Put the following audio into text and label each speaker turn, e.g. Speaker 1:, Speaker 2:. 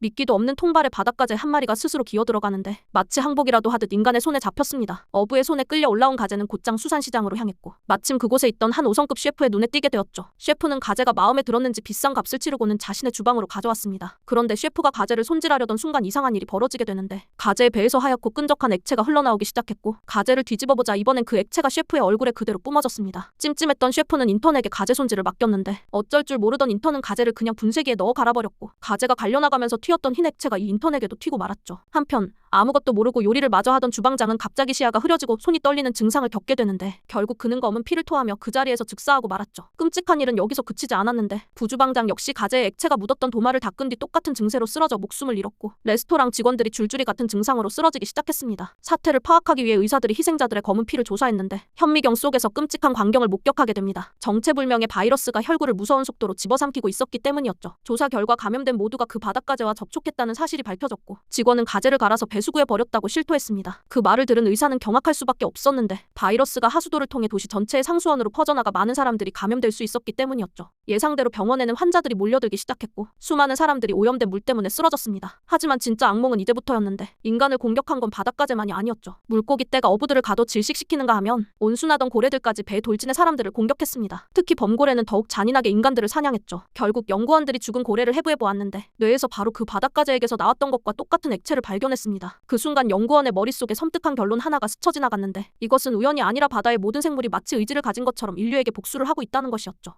Speaker 1: 미끼도 없는 통발에 바닷가재 한 마리가 스스로 기어들어가는데 마치 항복이라도 하듯 인간의 손에 잡혔습니다. 어부의 손에 끌려 올라온 가재는 곧장 수산시장으로 향했고 마침 그곳에 있던 한 5성급 셰프의 눈에 띄게 되었죠. 셰프는 가재가 마음에 들었는지 비싼 값을 치르고는 자신의 주방으로 가져왔습니다. 그런데 셰프가 가재를 손질하려던 순간 이상한 일이 벌어지게 되는데 가재의 배에서 하얗고 끈적한 액체가 흘러나오기 시작했고 가재를 뒤집어보자 이번엔 그 액체가 셰프의 얼굴에 그대로 뿜어졌습니다. 찜찜했던 셰프는 인턴에게 가재 손질을 맡겼는데 어쩔 줄 모르던 인턴은 가재를 그냥 분쇄기에 넣어 갈아버렸고 가재가 갈려나가면서 튀었던 흰 액체가 이 인턴에게도 튀고 말았죠. 한편 아무것도 모르고 요리를 마저 하던 주방장은 갑자기 시야가 흐려지고 손이 떨리는 증상을 겪게 되는데 결국 그는 검은 피를 토하며 그 자리에서 즉사하고 말았죠. 끔찍한 일은 여기서 그치지 않았는데 부주방장 역시 가재에 액체가 묻었던 도마를 닦은 뒤 똑같은 증세로 쓰러져 목숨을 잃었고 레스토랑 직원들이 줄줄이 같은 증상으로 쓰러지기 시작했습니다. 사태를 파악하기 위해 의사들이 희생자들의 검은 피를 조사했는데 현미경 속에서 끔찍한 광경을 목격하게 됩니다. 정체불명의 바이러스가 혈구를 무서운 속도로 집어삼키고 있었기 때문이었죠. 조사 결과 감염된 모두가 그 바닷가재와 접촉했다는 사실이 밝혀졌고 직원은 가재를 갈아서 배 수구에 버렸다고 실토했습니다. 그 말을 들은 의사는 경악할 수밖에 없었는데 바이러스가 하수도를 통해 도시 전체의 상수원으로 퍼져나가 많은 사람들이 감염될 수 있었기 때문이었죠. 예상대로 병원에는 환자들이 몰려들기 시작했고 수많은 사람들이 오염된 물 때문에 쓰러졌습니다. 하지만 진짜 악몽은 이제부터였는데 인간을 공격한 건 바닷가재만이 아니었죠. 물고기 떼가 어부들을 가둬 질식시키는가 하면 온순하던 고래들까지 배 돌진의 사람들을 공격했습니다. 특히 범고래는 더욱 잔인하게 인간들을 사냥했죠. 결국 연구원들이 죽은 고래를 해부해 보았는데 뇌에서 바로 그 바닷가재에게서 나왔던 것과 똑같은 액체를 발견했 습니다. 그 순간 연구원의 머릿속에 섬뜩한 결론 하나가 스쳐 지나갔는데 이것은 우연이 아니라 바다의 모든 생물이 마치 의지를 가진 것처럼 인류에게 복수를 하고 있다는 것이었죠.